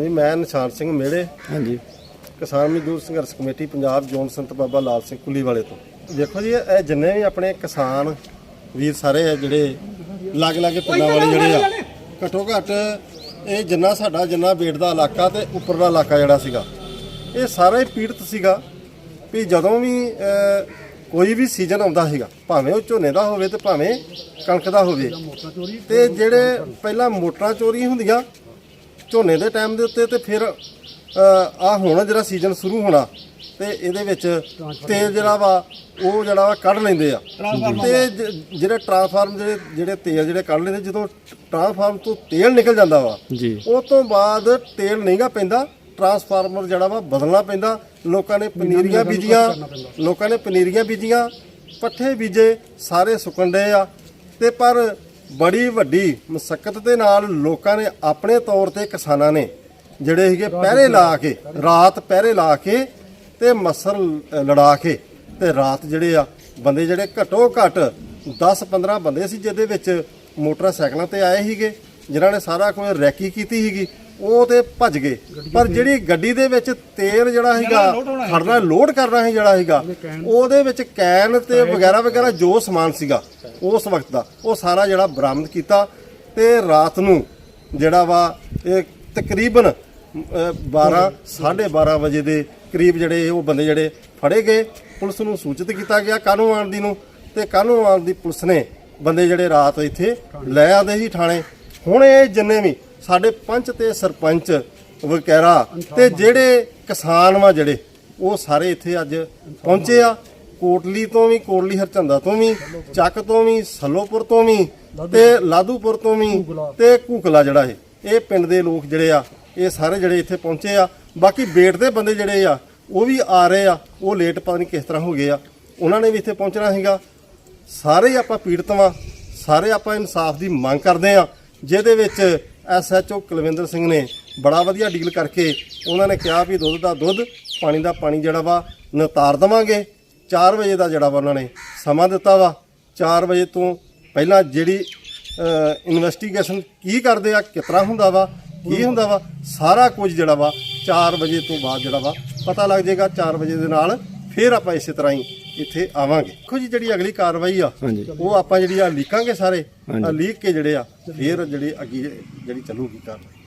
ਜੀ ਮੈਂ ਨਿਸ਼ਾਨ ਸਿੰਘ ਮੇੜੇ ਹਾਂਜੀ। ਕਿਸਾਨ ਮਜ਼ਦੂਰ ਸੰਘਰਸ਼ ਕਮੇਟੀ ਪੰਜਾਬ ਜੋਨ ਸੰਤ ਬਾਬਾ ਲਾਲ ਸਿੰਘ ਕੁੱਲੀ ਵਾਲੇ ਤੋਂ। ਦੇਖੋ ਜੀ ਇਹ ਜਿੰਨੇ ਵੀ ਆਪਣੇ ਕਿਸਾਨ ਵੀਰ ਸਾਰੇ ਆ ਜਿਹੜੇ ਲੱਗ ਲੱਗ ਪਿੰਡਾਂ ਵਾਲੇ ਜਿਹੜੇ ਆ ਘੱਟੋ ਘੱਟ ਇਹ ਜਿੰਨਾ ਸਾਡਾ ਜਿੰਨਾ ਬੇਟ ਦਾ ਇਲਾਕਾ ਤੇ ਉੱਪਰਲਾ ਇਲਾਕਾ ਜਿਹੜਾ ਸੀਗਾ ਇਹ ਸਾਰਾ ਹੀ ਪੀੜਤ ਸੀਗਾ ਵੀ ਜਦੋਂ ਵੀ ਕੋਈ ਵੀ ਸੀਜ਼ਨ ਆਉਂਦਾ ਸੀਗਾ ਭਾਵੇਂ ਉਹ ਝੋਨੇ ਦਾ ਹੋਵੇ ਤੇ ਭਾਵੇਂ ਕਣਕ ਦਾ ਹੋਵੇ ਤੇ ਜਿਹੜੇ ਪਹਿਲਾਂ ਮੋਟਰਾਂ ਚੋਰੀ ਹੁੰਦੀਆਂ ਝੋਨੇ ਦੇ ਟਾਈਮ ਦੇ ਉੱਤੇ ਤੇ ਫਿਰ ਆ ਹੁਣ ਜਿਹੜਾ ਸੀਜ਼ਨ ਸ਼ੁਰੂ ਹੋਣਾ ਤੇ ਇਹਦੇ ਵਿੱਚ ਤੇਲ ਜਿਹੜਾ ਵਾ ਉਹ ਜਿਹੜਾ ਵਾ ਕੱਢ ਲੈਂਦੇ ਆ। ਤੇ ਜਿਹੜੇ ਟਰਾਂਸਫਾਰਮ ਜਿਹੜੇ ਜਿਹੜੇ ਤੇਲ ਜਿਹੜੇ ਕੱਢ ਲੈਂਦੇ ਜਦੋਂ ਟਰਾਂਸਫਾਰਮ ਤੋਂ ਤੇਲ ਨਿਕਲ ਜਾਂਦਾ ਵਾ ਜੀ। ਉਹ ਤੋਂ ਬਾਅਦ ਤੇਲ ਨਹੀਂਗਾ ਪੈਂਦਾ ਟਰਾਂਸਫਾਰਮਰ ਜਿਹੜਾ ਵਾ ਬਦਲਣਾ ਪੈਂਦਾ। ਲੋਕਾਂ ਨੇ ਪਨੀਰੀਆਂ ਬੀਜੀਆਂ ਲੋਕਾਂ ਨੇ ਪਨੀਰੀਆਂ ਬੀਜੀਆਂ ਪੱਠੇ ਬੀਜੇ ਸਾਰੇ ਸੁੱਕਣ ਡਏ ਆ। ਤੇ ਪਰ ਬੜੀ ਵੱਡੀ ਮੁਸ਼ਕਲ ਦੇ ਨਾਲ ਲੋਕਾਂ ਨੇ ਆਪਣੇ ਤੌਰ ਤੇ ਕਿਸਾਨਾਂ ਨੇ ਜਿਹੜੇ ਸੀਗੇ ਪਹਿਰੇ ਲਾ ਕੇ ਰਾਤ ਪਹਿਰੇ ਲਾ ਕੇ ਤੇ ਮਸਰ ਲ- ਲੜਾ ਕੇ ਤੇ ਰਾਤ ਜਿਹੜੇ ਆ ਬੰਦੇ ਜਿਹੜੇ ਘਟੋ ਘਟ 10 15 ਬੰਦੇ ਸੀ ਜਿਹਦੇ ਵਿੱਚ ਮੋਟਰਸਾਈਕਲਾਂ ਤੇ ਆਏ ਸੀਗੇ ਜਿਨ੍ਹਾਂ ਨੇ ਸਾਰਾ ਕੁਝ ਰੈਕੀ ਕੀਤੀ ਸੀਗੀ। ਉਹ ਤੇ ਭੱਜ ਗਏ। ਪਰ ਜਿਹੜੀ ਗੱਡੀ ਦੇ ਵਿੱਚ ਤੇਲ ਜਿਹੜਾ ਸੀਗਾ ਖੜਨਾ ਲੋਡ ਕਰਨਾ ਸੀ ਜਿਹੜਾ ਸੀਗਾ ਉਹਦੇ ਵਿੱਚ ਕੈਨ ਤੇ ਵਗੈਰਾ ਵਗੈਰਾ ਜੋ ਸਮਾਨ ਸੀਗਾ ਉਸ ਵਕਤ ਦਾ ਉਹ ਸਾਰਾ ਜਿਹੜਾ ਬਰਾਮਦ ਕੀਤਾ ਤੇ ਰਾਤ ਨੂੰ ਜਿਹੜਾ ਵਾ ਇਹ ਤਕਰੀਬਨ ਅਹ, 12 12:30 ਵਜੇ ਦੇ ਕਰੀਬ ਜਿਹੜੇ ਉਹ ਬੰਦੇ ਜਿਹੜੇ ਫੜੇ ਗਏ ਪੁਲਿਸ ਨੂੰ ਸੂਚਿਤ ਕੀਤਾ ਗਿਆ ਕਾਨੂੰ ਆਣ ਦੀ ਨੂੰ ਤੇ ਕਾਨੂੰ ਆਣ ਦੀ ਪੁਲਿਸ ਨੇ ਬੰਦੇ ਜਿਹੜੇ ਰਾਤ ਇੱਥੇ ਲੈ ਆਦੇ ਸੀ ਥਾਣੇ। ਹੁਣ ਇਹ ਜਿੰਨੇ ਵੀ ਸਾਡੇ ਪੰਚ ਤੇ ਸਰਪੰਚ ਵਗੈਰਾ ਤੇ ਜਿਹੜੇ ਕਿਸਾਨ ਵਾ ਜਿਹੜੇ, ਉਹ ਸਾਰੇ ਇੱਥੇ ਅੱਜ ਪਹੁੰਚੇ ਆ। ਕੋਟਲੀ ਤੋਂ ਵੀ, ਕੋਟਲੀ ਹਰਚੰਦਾ ਤੋਂ ਵੀ, ਚੱਕ ਤੋਂ ਵੀ, ਸੱਲੋਪੁਰ ਤੋਂ ਵੀ ਤੇ ਲਾਦੂਪੁਰ ਤੋਂ ਵੀ ਤੇ ਕੂਕਲਾ ਜਿਹੜਾ ਇਹ ਇਹ ਪਿੰਡ ਦੇ ਲੋਕ ਜਿਹੜੇ ਆ, ਇਹ ਸਾਰੇ ਜਿਹੜੇ ਇੱਥੇ ਪਹੁੰਚੇ ਆ। ਬਾਕੀ ਬੇਟ ਦੇ ਬੰਦੇ ਜਿਹੜੇ ਆ, ਉਹ ਵੀ ਆ ਰਹੇ ਆ। ਉਹ ਲੇਟ ਪਤਾ ਨਹੀਂ ਕਿਸ ਤਰ੍ਹਾਂ ਹੋ ਗਏ ਆ। ਉਹਨਾਂ ਨੇ ਵੀ ਇੱਥੇ ਪਹੁੰਚਣਾ ਸੀਗਾ। ਸਾਰੇ ਆਪਾਂ ਪੀੜਤ ਵਾਂ। ਸਾਰੇ ਆਪਾਂ ਇਨਸਾਫ ਦੀ ਮੰਗ ਕਰਦੇ ਆ। ਜਿਹਦੇ ਵਿੱਚ ਐਸਐਚਓ ਕੁਲਵਿੰਦਰ ਸਿੰਘ ਨੇ ਬੜਾ ਵਧੀਆ ਡੀਲ ਕਰਕੇ ਉਹਨਾਂ ਨੇ ਕਿਹਾ ਵੀ ਦੁੱਧ ਦਾ ਦੁੱਧ, ਪਾਣੀ ਦਾ ਪਾਣੀ ਜਿਹੜਾ ਵਾ ਨਿਤਾਰ ਦਵਾਂਗੇ। 4 ਵਜੇ ਦਾ ਜਿਹੜਾ ਵਾ ਉਹਨਾਂ ਨੇ ਸਮਾਂ ਦਿੱਤਾ ਵਾ। 4 ਵਜੇ ਤੋਂ ਪਹਿਲਾਂ ਜਿਹੜੀ ਇਨਵੈਸਟੀਗੇਸ਼ਨ ਕੀ ਕਰਦੇ ਆ ਕਿਤਨਾ ਹੁੰਦਾ ਵਾ, ਕੀ ਹੁੰਦਾ ਵਾ, ਸਾਰਾ ਕੁਝ ਜਿਹੜਾ ਵਾ 4 ਵਜੇ ਤੋਂ ਬਾਅਦ ਜਿਹੜਾ ਵਾ ਪਤਾ ਲੱਗ ਜਾਏਗਾ। 4 ਵਜੇ ਦੇ ਨਾਲ ਫਿਰ ਆਪਾਂ ਇਸੇ ਤਰ੍ਹਾਂ ਹੀ ਇੱਥੇ ਆਵਾਂਗੇ ਦੇਖੋ ਜੀ ਜਿਹੜੀ ਅਗਲੀ ਕਾਰਵਾਈ ਆ ਹਾਂਜੀ। ਉਹ ਆਪਾਂ ਜਿਹੜੀ ਆ ਲੀਕਾਂਗੇ ਸਾਰੇ ਹਾਂਜੀ। ਲੀਕ ਕੇ ਜਿਹੜੇ ਆ ਫਿਰ ਜਿਹੜੀ ਅੱਗੇ ਜਿਹੜੀ ਚੱਲੂਗੀ ਕਾਰਵਾਈ